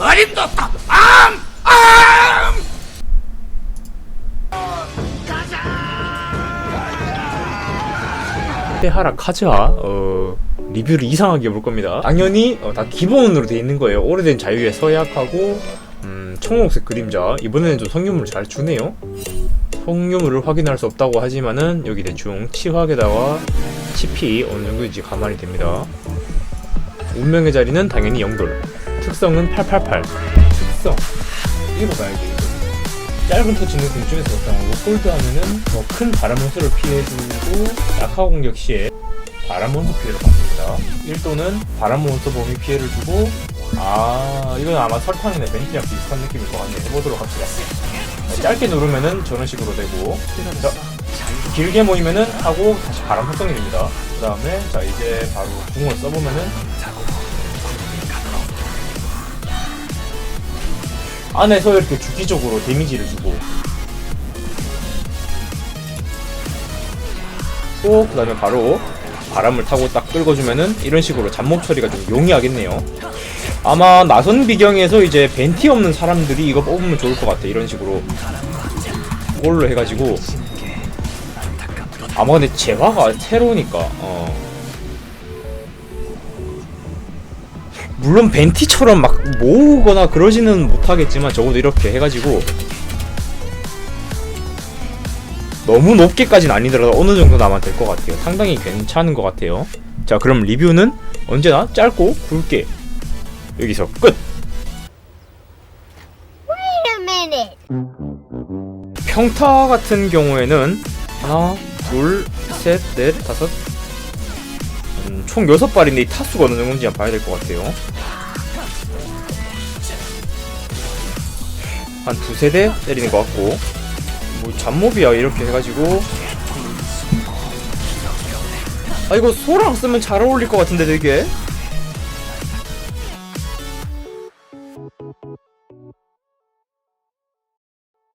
어림도 없다. 암! 암! 하라 카즈하 어, 리뷰를 이상하게 해볼 겁니다. 당연히 어, 다 기본으로 돼 있는 거예요. 오래된 자유의 서약하고 음, 청록색 그림자 이번에는 좀 성유물을 잘 주네요. 성유물을 확인할 수 없다고 하지만은 여기 대충 치확에다가 치피 어느 정도인지 가만히 됩니다. 운명의 자리는 당연히 영돌. 특성은 888. 특성 읽어봐야지. 짧은 터치는 공중에서 사용하고 폴드 하면은 더큰 바람 원소를 피해주고 약화 공격 시에 바람 원소 피해를 받습니다. 1도는 바람 원소 범위 피해를 주고 아 이건 아마 설탕이나 멘티랑 비슷한 느낌일 것 같네요. 해보도록 합시다. 자, 짧게 누르면은 저런 식으로 되고 자, 길게 모이면은 하고 다시 바람 활성이 됩니다. 그 다음에 자 이제 바로 궁을 써보면은 안에서 이렇게 주기적으로 데미지를 주고 또 그 다음에 바로 바람을 타고 딱 끌어주면은 이런 식으로 잡몹 처리가 좀 용이하겠네요. 아마 나선 비경에서 이제 벤티 없는 사람들이 이거 뽑으면 좋을 것 같아. 이런 식으로 그걸로 해가지고 아마 근데 재화가 새로우니까 어. 물론 벤티처럼 막 모으거나 그러지는 못하겠지만 적어도 이렇게 해가지고 너무 높게까지는 아니더라도 어느 정도 나만 될것 같아요. 상당히 괜찮은 것 같아요. 자, 그럼 리뷰는 언제나 짧고 굵게 여기서 끝. Wait a minute. 평타 같은 경우에는 하나, 둘, 셋, 넷, 다섯, 음, 총 여섯 발인데 이 타수가 어느 정도인지 한번 봐야 될 것 같아요. 한 두세 대 때리는 것 같고, 뭐 잡몹이야 이렇게 해가지고. 아 이거 소랑 쓰면 잘 어울릴 것 같은데 되게